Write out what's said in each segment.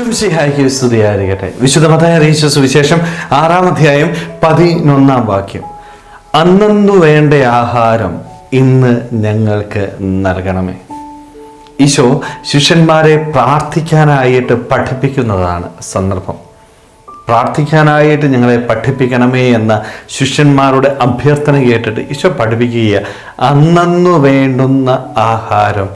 ഈശ്വംശിഹായ്ക്ക് സ്തുതിയായിരിക്കട്ടെ വിശുദ്ധ മതായ അറിയിച്ച സുവിശേഷം ആറാം അധ്യായം പതിനൊന്നാം വാക്യം. അന്നു വേണ്ട ആഹാരം ഇന്ന് ഞങ്ങൾക്ക് നൽകണമേ. ഈശോ ശിഷ്യന്മാരെ പ്രാർത്ഥിക്കാനായിട്ട് പഠിപ്പിക്കുന്നതാണ് സന്ദർഭം. പ്രാർത്ഥിക്കാനായിട്ട് ഞങ്ങളെ പഠിപ്പിക്കണമേ എന്ന ശിഷ്യന്മാരുടെ അഭ്യർത്ഥന കേട്ടിട്ട് ഈശോ പഠിപ്പിക്കുക അന്നു വേണ്ടുന്ന ആഹാരം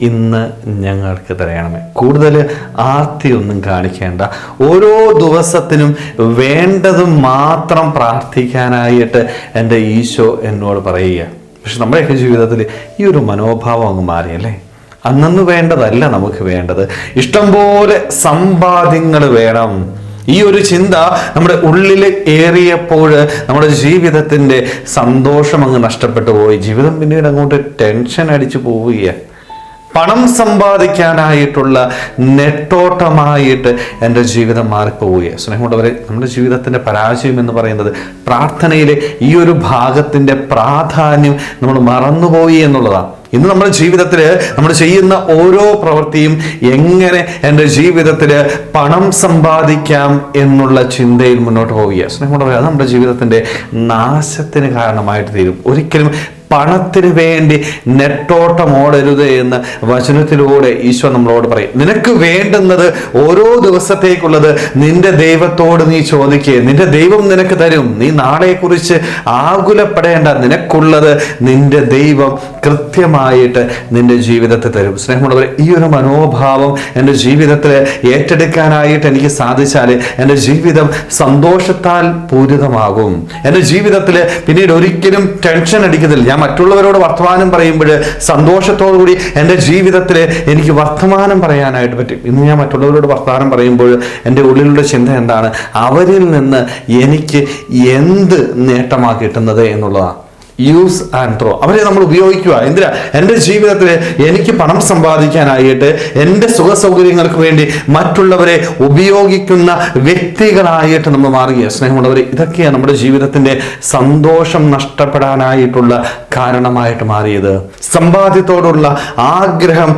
ഇന്ന് ഞങ്ങൾക്ക് തരയണമേ. കൂടുതൽ ആർത്തിയൊന്നും കാണിക്കേണ്ട. ഓരോ ദിവസത്തിനും വേണ്ടത് മാത്രം പ്രാർത്ഥിക്കാനായിട്ട് എന്റെ ഈശോ എന്നോട് പറയുക. പക്ഷെ നമ്മുടെയൊക്കെ ജീവിതത്തിൽ ഈ ഒരു മനോഭാവം അങ്ങ് മാറിയല്ലേ? അന്നു വേണ്ടതല്ല നമുക്ക് വേണ്ടത്. ഇഷ്ടംപോലെ സമ്പാദ്യങ്ങൾ വേണം. ഈ ഒരു ചിന്ത നമ്മുടെ ഉള്ളിൽ ഏറിയപ്പോൾ നമ്മുടെ ജീവിതത്തിന്റെ സന്തോഷം അങ്ങ് നഷ്ടപ്പെട്ടു പോയി. ജീവിതം പിന്നീട് അങ്ങോട്ട് ടെൻഷൻ അടിച്ചു പോവുകയാണ്. പണം സമ്പാദിക്കാനായിട്ടുള്ള നെട്ടോട്ടമായിട്ട് എന്റെ ജീവിതം മാറിപ്പോവുകയെ സ്നേഹമുള്ളവരെ നമ്മുടെ ജീവിതത്തിന്റെ പരാജയം എന്ന് പറയുന്നത് പ്രാർത്ഥനയിലെ ഈ ഒരു ഭാഗത്തിന്റെ പ്രാധാന്യം നമ്മൾ മറന്നുപോയി എന്നുള്ളതാണ്. ഇന്ന് നമ്മുടെ ജീവിതത്തിൽ നമ്മൾ ചെയ്യുന്ന ഓരോ പ്രവൃത്തിയും എങ്ങനെ എന്റെ ജീവിതത്തിൽ പണം സമ്പാദിക്കാം എന്നുള്ള ചിന്തയിൽ മുന്നോട്ട് പോവുക സ്നേഹം കൊണ്ട് പറയാം നമ്മുടെ ജീവിതത്തിന്റെ നാശത്തിന് കാരണമായിട്ട് തീരും. ഒരിക്കലും പണത്തിന് വേണ്ടി നെട്ടോട്ടം ഓടരുത് എന്ന് വചനത്തിലൂടെ ഈശോ നമ്മളോട് പറയും. നിനക്ക് വേണ്ടുന്നത് ഓരോ ദിവസത്തേക്കുള്ളത് നിന്റെ ദൈവത്തോട് നീ ചോദിക്കുക നിന്റെ ദൈവം നിനക്ക് തരും. നീ നാളെക്കുറിച്ച് ആകുലപ്പെടേണ്ട. നിനക്കുള്ളത് നിന്റെ ദൈവം കൃത്യമായിട്ട് നിന്റെ ജീവിതത്തെ തരും. സ്നേഹമുള്ളവർ ഈ ഒരു മനോഭാവം എന്റെ ജീവിതത്തിൽ ഏറ്റെടുക്കാനായിട്ട് എനിക്ക് സാധിച്ചാൽ എന്റെ ജീവിതം സന്തോഷത്താൽ പൂരിതമാകും. എന്റെ ജീവിതത്തിൽ പിന്നീട് ഒരിക്കലും ടെൻഷൻ അടിക്കുന്നില്ല ഞാൻ മറ്റുള്ളവരോട് വർത്തമാനം പറയുമ്പോൾ സന്തോഷത്തോടു കൂടി എന്റെ ജീവിതത്തിൽ എനിക്ക് വർത്തമാനം പറയാനായിട്ട് പറ്റും. ഇന്ന് ഞാൻ മറ്റുള്ളവരോട് വർത്തമാനം പറയുമ്പോൾ എന്റെ ഉള്ളിലുള്ള ചിന്ത എന്താണ്? അവരിൽ നിന്ന് എനിക്ക് എന്ത് നേട്ടമാണ് കിട്ടുന്നത് എന്നുള്ളതാണ്. യൂസ് ആൻഡ് ത്രോ അവരെ നമ്മൾ ഉപയോഗിക്കുക. എന്തിനാ? എന്റെ ജീവിതത്തിൽ എനിക്ക് പണം സമ്പാദിക്കാനായിട്ട് എന്റെ സുഖ സൗകര്യങ്ങൾക്ക് വേണ്ടി മറ്റുള്ളവരെ ഉപയോഗിക്കുന്ന വ്യക്തികളായിട്ട് നമ്മൾ മാറുക സ്നേഹമുള്ളവർ ഇതൊക്കെയാണ് നമ്മുടെ ജീവിതത്തിന്റെ സന്തോഷം നഷ്ടപ്പെടാനായിട്ടുള്ള കാരണമായിട്ട് മാറിയത്. സമ്പാദ്യത്തോടുള്ള ആഗ്രഹം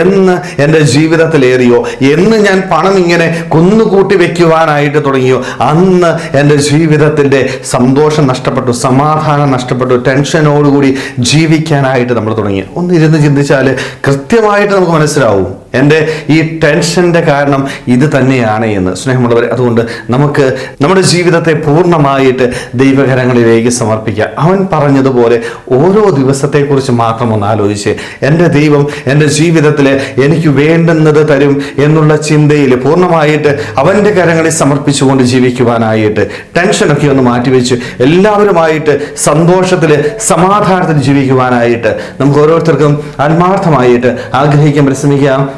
എന്ന് എന്റെ ജീവിതത്തിലേറിയോ? എന്ന് ഞാൻ പണം ഇങ്ങനെ കുന്നുകൂട്ടി വെക്കുവാനായിട്ട് തുടങ്ങിയോ? അന്ന് എന്റെ ജീവിതത്തിന്റെ സന്തോഷം നഷ്ടപ്പെട്ടു സമാധാനം നഷ്ടപ്പെട്ടു ടെൻഷനോടുകൂടി ജീവിക്കാനായിട്ട് നമ്മൾ തുടങ്ങി. ഒന്ന് ഇരുന്ന് ചിന്തിച്ചാൽ കൃത്യമായിട്ട് നമുക്ക് മനസ്സിലാവും. എന്റെ ഈ ടെൻഷന്റെ കാരണം ഇത് തന്നെയാണ് എന്ന് സ്നേഹമുള്ളവരെ അതുകൊണ്ട് നമുക്ക് നമ്മുടെ ജീവിതത്തെ പൂർണമായിട്ട് ദൈവകരങ്ങളിലേക്ക് സമർപ്പിക്കുക അവൻ പറഞ്ഞതുപോലെ ഓരോ ദിവസത്തെക്കുറിച്ച് മാത്രം ഒന്ന് ആലോചിച്ച് എന്റെ ദൈവം എന്റെ ജീവിതത്തിൽ എനിക്ക് വേണ്ടുന്നത് തരും എന്നുള്ള ചിന്തയിൽ പൂർണമായിട്ട് അവന്റെ കരങ്ങളിൽ സമർപ്പിച്ചുകൊണ്ട് ജീവിക്കുവാനായിട്ട് ടെൻഷനൊക്കെ ഒന്ന് മാറ്റിവെച്ച് എല്ലാവരുമായിട്ട് സന്തോഷത്തിൽ സമാധാനത്തിൽ ജീവിക്കുവാനായിട്ട് നമുക്ക് ഓരോരുത്തർക്കും ആത്മാർത്ഥമായിട്ട് ആഗ്രഹിക്കാൻ പരിശ്രമിക്കാം.